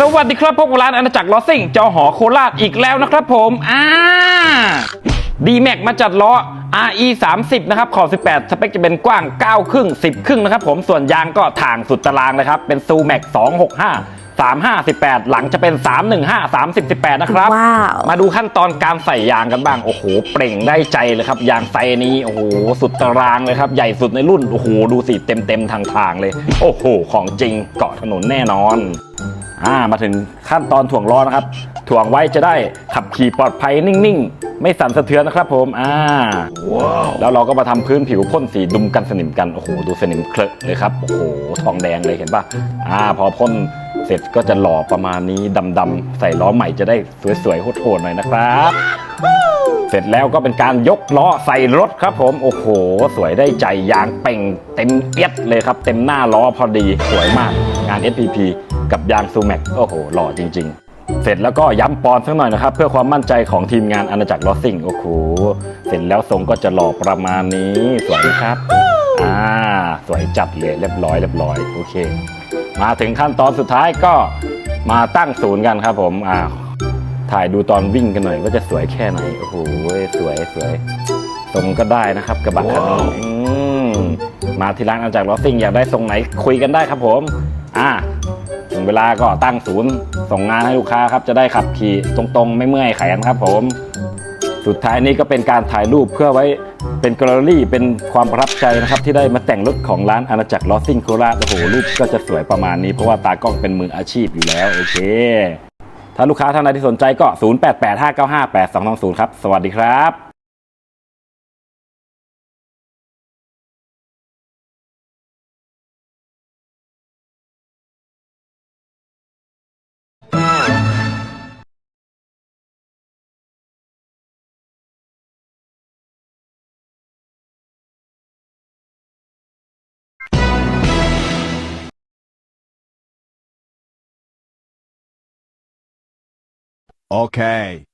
สวัสดีครับพบกับร้านอาณาจักรล้อซิ่งจอหอโคราชอีกแล้วนะครับผมอ่าดีแม็กมาจัดล้อ RE 30นะครับขอบ 18 สเปคจะเป็นกว้าง 9 ครึ่ง 10 ครึ่งนะครับผมส่วนยางก็ถ่างสุดตารางนะครับ เป็นซูแม็ก265 3518 หลังจะเป็น 315 30 18 นะครับ ว้าว มาดูขั้นตอนการใส่ยางกันบ้าง โอ้โห เปล่งได้ใจเลยครับ ยางไซนี้ โอ้โห สุดตารางเลยครับ ใหญ่สุดในรุ่น โอ้โห ดูสิ เต็มเต็มๆทางทางๆเลย โอ้โห ของจริงเกาะถนนแน่นอน อ่า มาถึงขั้นตอนถ่วงล้อนะครับ ถ่วงไว้จะได้ขับขี่ปลอดภัยนิ่งๆ ไม่สั่นสะเทือนนะครับผม อ่า แล้วเราก็มาทำพื้นผิวพ่นสีดุมกันสนิมกัน โอ้โห ดูสนิมเคลอะเลยครับ โอ้โห ทองแดงเลยเห็นปะอ่า พอพ่นเส ร็จก็จะหล่อประมาณนี้ดำๆใส่ล้อใหม่จะได้สวยๆโหดๆหน่อยนะครับ เสร็จแล้วก็เป็นการยกล้อใส่รถครับผมโอ้โห สวยได้ใจยางเป่งเต็มเอียดเลยครับ เต็มหน้าล้อพอดีสวยมากงาน SPP กับยางซูแม็กโอ้โห หล่อจริง ๆเสร็จแล้วก็ย้ำปอนสักหน่อยนะครับ เพื่อความมั่นใจของทีมงานอาณาจักรลอสซิ่งโอ้โหเสร็จแล้วทรงก็จะหล่อประมาณนี้ สวยไหมครับ อ่า สวยจัดเลยเรียบร้อยเรียบร้อย โอเค มาถึงขั้นตอนสุดท้ายก็มาตั้งศูนย์กันครับผมอ่าถ่ายดูตอนวิ่งกันหน่อยว่าจะสวยแค่ไหนโอ้โหสวยสวยทรงก็ได้นะครับกระบะคันนี้อืมมาที่ร้านอาณาจากรลอสซิ่งอยากได้ทรงไหนคุยกันได้ครับผม อ่าถึงเวลาก็ตั้งศูนย์ส่งงานให้ลูกค้าครับจะได้ขับขี่ตรงๆ ไม่เมื่อยแขนครับผม สุดท้ายนี้ก็เป็นการถ่ายรูปเพื่อไว้เป็นแกลเลอรี่ เป็นความประทับใจนะครับ ที่ได้มาแต่งรถของร้านอาณาจักรลอสซิงโคราชโอ้โหรูปก็จะสวยประมาณนี้เพราะว่าตากล้องเป็นมืออาชีพอยู่แล้วโอเค ถ้าลูกค้าท่านใดที่สนใจก็ 0885958220 ครับ สวัสดีครับ Okay.